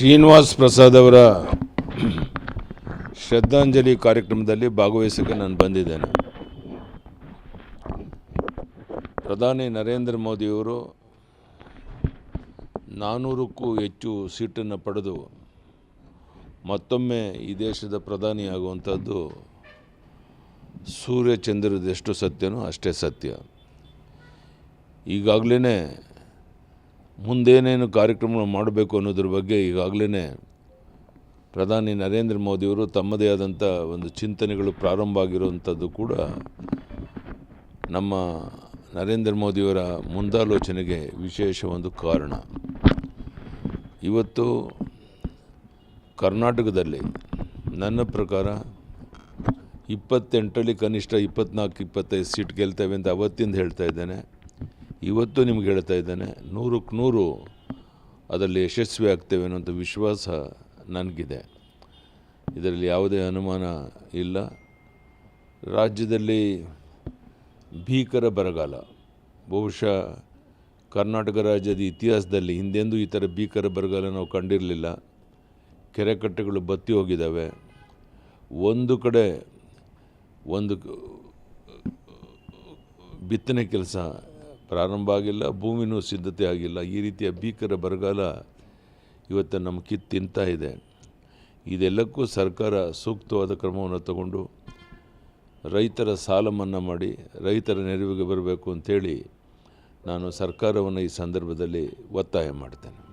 ಶ್ರೀನಿವಾಸ್ ಪ್ರಸಾದ್ ಅವರ ಶ್ರದ್ಧಾಂಜಲಿ ಕಾರ್ಯಕ್ರಮದಲ್ಲಿ ಭಾಗವಹಿಸಕ್ಕೆ ನಾನು ಬಂದಿದ್ದೇನೆ. ಪ್ರಧಾನಿ ನರೇಂದ್ರ ಮೋದಿಯವರು ನಾನ್ನೂರಕ್ಕೂ ಹೆಚ್ಚು ಸೀಟನ್ನು ಪಡೆದು ಮತ್ತೊಮ್ಮೆ ಈ ದೇಶದ ಪ್ರಧಾನಿಯಾಗುವಂಥದ್ದು ಸೂರ್ಯ ಚಂದ್ರದೆಷ್ಟು ಸತ್ಯನೋ ಅಷ್ಟೇ ಸತ್ಯ. ಈಗಾಗಲೇ ಮುಂದೇನೇನು ಕಾರ್ಯಕ್ರಮ ಮಾಡಬೇಕು ಅನ್ನೋದ್ರ ಬಗ್ಗೆ ಈಗಾಗಲೇ ಪ್ರಧಾನಿ ನರೇಂದ್ರ ಮೋದಿಯವರು ತಮ್ಮದೇ ಆದಂಥ ಒಂದು ಚಿಂತನೆಗಳು ಪ್ರಾರಂಭ ಆಗಿರುವಂಥದ್ದು ಕೂಡ ನಮ್ಮ ನರೇಂದ್ರ ಮೋದಿಯವರ ಮುಂದಾಲೋಚನೆಗೆ ವಿಶೇಷ ಒಂದು ಕಾರಣ. ಇವತ್ತು ಕರ್ನಾಟಕದಲ್ಲಿ ನನ್ನ ಪ್ರಕಾರ ಇಪ್ಪತ್ತೆಂಟರಲ್ಲಿ ಕನಿಷ್ಠ ಇಪ್ಪತ್ನಾಲ್ಕು, ಇಪ್ಪತ್ತೈದು ಸೀಟ್ ಗೆಲ್ತೇವೆ ಅಂತ ಅವತ್ತಿಂದ ಹೇಳ್ತಾ ಇದ್ದೇನೆ. ಇವತ್ತು ನಿಮ್ಗೆ ಹೇಳ್ತಾ ಇದ್ದೇನೆ, ನೂರಕ್ಕೆ ನೂರು ಅದರಲ್ಲಿ ಯಶಸ್ವಿ ಆಗ್ತೇವೆ ಅನ್ನೋಂಥ ವಿಶ್ವಾಸ ನನಗಿದೆ. ಇದರಲ್ಲಿ ಯಾವುದೇ ಅನುಮಾನ ಇಲ್ಲ. ರಾಜ್ಯದಲ್ಲಿ ಭೀಕರ ಬರಗಾಲ. ಬಹುಶಃ ಕರ್ನಾಟಕ ರಾಜ್ಯದ ಇತಿಹಾಸದಲ್ಲಿ ಹಿಂದೆಂದೂ ಈ ಥರ ಭೀಕರ ಬರಗಾಲ ನಾವು ಕಂಡಿರಲಿಲ್ಲ. ಕೆರೆಕಟ್ಟೆಗಳು ಬತ್ತಿ ಹೋಗಿದ್ದಾವೆ. ಒಂದು ಕಡೆ ಒಂದು ಬಿತ್ತನೆ ಕೆಲಸ ಪ್ರಾರಂಭ ಆಗಿಲ್ಲ, ಭೂಮಿನೂ ಸಿದ್ಧತೆ ಆಗಿಲ್ಲ. ಈ ರೀತಿಯ ಭೀಕರ ಬರಗಾಲ ಇವತ್ತು ನಮ್ಮ ಕಿತ್ತು ತಿಂತಾ ಇದೆ. ಇದೆಲ್ಲಕ್ಕೂ ಸರ್ಕಾರ ಸೂಕ್ತವಾದ ಕ್ರಮವನ್ನು ತಗೊಂಡು ರೈತರ ಸಾಲ ಮನ್ನಾ ಮಾಡಿ, ರೈತರ ನೆರವಿಗೆ ಬರಬೇಕು ಅಂತೇಳಿ ನಾನು ಸರ್ಕಾರವನ್ನು ಈ ಸಂದರ್ಭದಲ್ಲಿ ಒತ್ತಾಯ ಮಾಡ್ತೇನೆ.